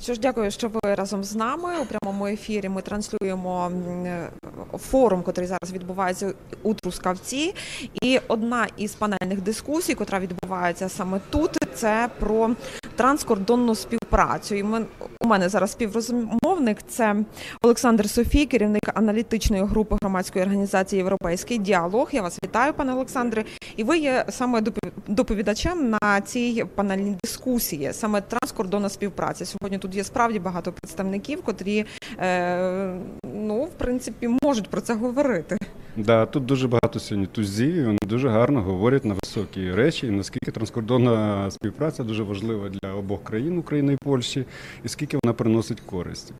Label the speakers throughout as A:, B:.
A: Що ж, дякую, що ви разом з нами у прямому ефірі. Ми транслюємо е, форум, який зараз відбувається у Трускавці. І одна із панельних дискусій, яка відбувається саме тут, це про транскордонну співпрацю. І ми, у мене зараз співрозмовник це Олександр Софій, керівник аналітичної групи громадської організації Європейський діалог. Я вас вітаю, пане Олександре. І ви є саме доповідачем на цій панельній дискусії, саме транскордонна співпраця. Сьогодні тут є справді багато представників, котрі е, ну в принципі можуть про це говорити.
B: Да, тут дуже багато сьогодні тузів, вони дуже гарно говорять на високі речі, і наскільки транскордонна співпраця дуже важлива для обох країн України і Польщі, і скільки вона приносить користі.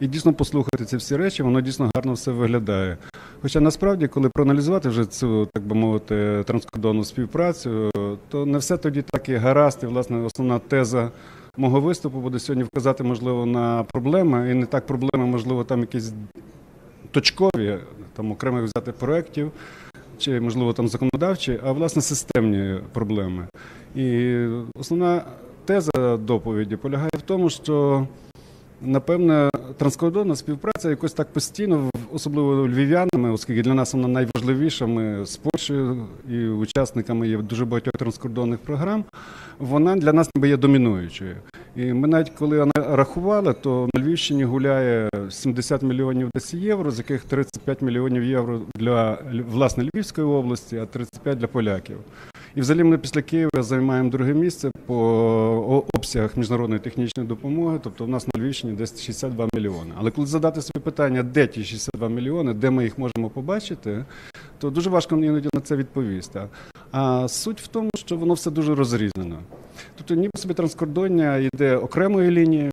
B: І дійсно послухати ці всі речі, воно дійсно гарно все виглядає. Хоча насправді, коли проаналізувати вже цю, так би мовити, транскордонну співпрацю, то не все тоді так і гаразд, і власне основна теза. Мого виступу буде сьогодні вказати, можливо, на проблеми, і не так проблеми, можливо, там якісь точкові, там окремих взяти проєктів, чи, можливо, там законодавчі, а власне системні проблеми. І основна теза доповіді полягає в тому, що напевне транскордонна співпраця якось так постійно, особливо львів'янами, оскільки для нас вона найважливіша. Ми з Польщею і учасниками є дуже багатьох транскордонних програм. Вона для нас ніби є домінуючою. І ми навіть коли рахували, то на Львівщині гуляє 70 мільйонів десь євро, з яких 35 мільйонів євро для власне Львівської області, а 35 для поляків. І взагалі ми після Києва займаємо друге місце по обсягах міжнародної технічної допомоги. Тобто в нас на Львівщині десь 62 мільйони. Але коли задати собі питання, де ті 62 мільйони, де ми їх можемо побачити, то дуже важко іноді на це відповісти. А суть в тому, що воно все дуже розрізнено. Тобто, ніби собі транскордоння йде окремою лінією,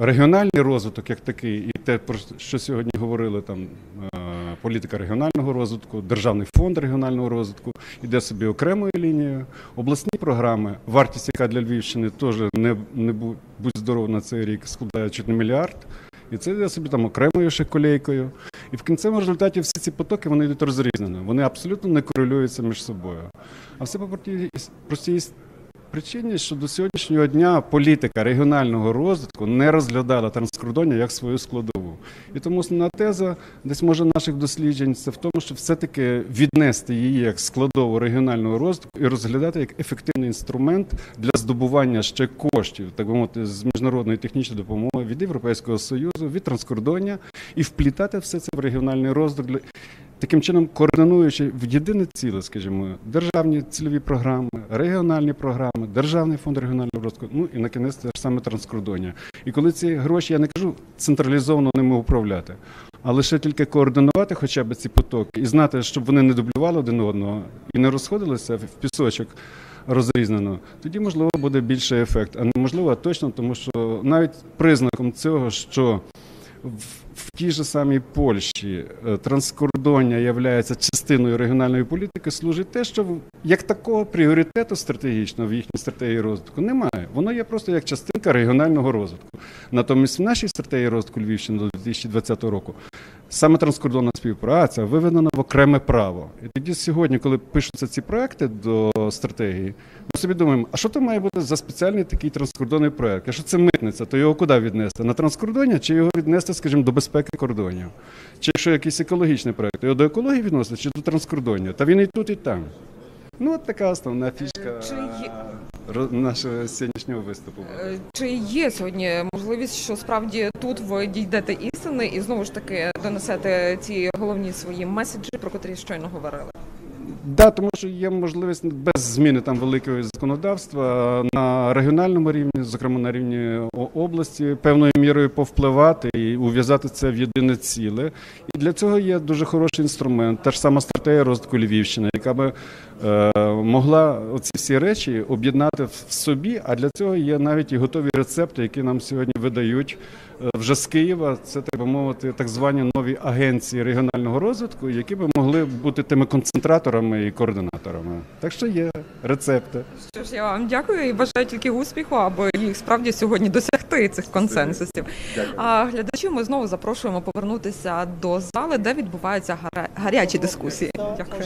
B: регіональний розвиток як такий, і те, про що сьогодні говорили там е, політика регіонального розвитку, державний фонд регіонального розвитку, йде собі окремою лінією. Обласні програми, вартість, яка для Львівщини теж не, не будь, здоров на цей рік, складає чуть не мільярд. І це йде собі там окремою ще колейкою. І в кінцевому результаті всі ці потоки вони йдуть розрізнено. Вони абсолютно не корелюються між собою. А все по простій причині, що до сьогоднішнього дня політика регіонального розвитку не розглядала транскордоння як свою складову. І тому основна теза десь може наших досліджень це в тому, що все-таки віднести її як складову регіонального розвитку і розглядати як ефективний інструмент для здобування ще коштів, так би мовити, з міжнародної технічної допомоги від Європейського союзу, від транскордоння і вплітати все це в регіональний розвиток таким чином координуючи в єдине ціле, скажімо, державні цільові програми, регіональні програми, державний фонд регіонального розвитку, ну і на кінець те ж саме транскордоння. І коли ці гроші, я не кажу централізовано ними управляти, а лише тільки координувати хоча б ці потоки і знати, щоб вони не дублювали один одного і не розходилися в пісочок. Розрізнено, тоді можливо буде більший ефект, а неможливо а точно, тому що навіть признаком цього, що в, тій же самій Польщі е, транскордоння є частиною регіональної політики, служить те, що як такого пріоритету стратегічного в їхній стратегії розвитку немає. Воно є просто як частинка регіонального розвитку. Натомість в нашій стратегії розвитку Львівщини до 2020 року саме транскордонна співпраця виведена в окреме право. І тоді сьогодні, коли пишуться ці проекти до стратегії, ми собі думаємо, а що то має бути за спеціальний такий транскордонний проект? Якщо це митниця, то його куди віднести? На транскордоння чи його віднести, скажімо, до безпеки кордонів? Чи якщо якийсь екологічний проект, його до екології відносити чи до транскордоння? Та він і тут, і там. Ну, от така основна фішка
A: Чи
B: нашого сьогоднішнього виступу.
A: Е, Чи є сьогодні можливість, що справді тут ви дійдете істини і знову ж таки донесете ці головні свої меседжі, про котрі щойно говорили?
B: Да, тому що є можливість без зміни там великого законодавства на регіональному рівні, зокрема на рівні області, певною мірою повпливати і ув'язати це в єдине ціле. І для цього є дуже хороший інструмент, та ж сама стратегія розвитку Львівщини, яка би е, могла оці всі речі об'єднати в собі. А для цього є навіть і готові рецепти, які нам сьогодні видають вже з Києва. Це так би мовити, так звані нові агенції регіонального розвитку, які би могли бути тими концентраторами і координаторами. Так що є рецепти.
A: Що ж я вам дякую і бажаю тільки успіху, аби їх справді сьогодні досягти цих консенсусів. А глядачів ми знову запрошуємо повернутися до зали, де відбуваються гаря- гарячі дискусії. Дякую.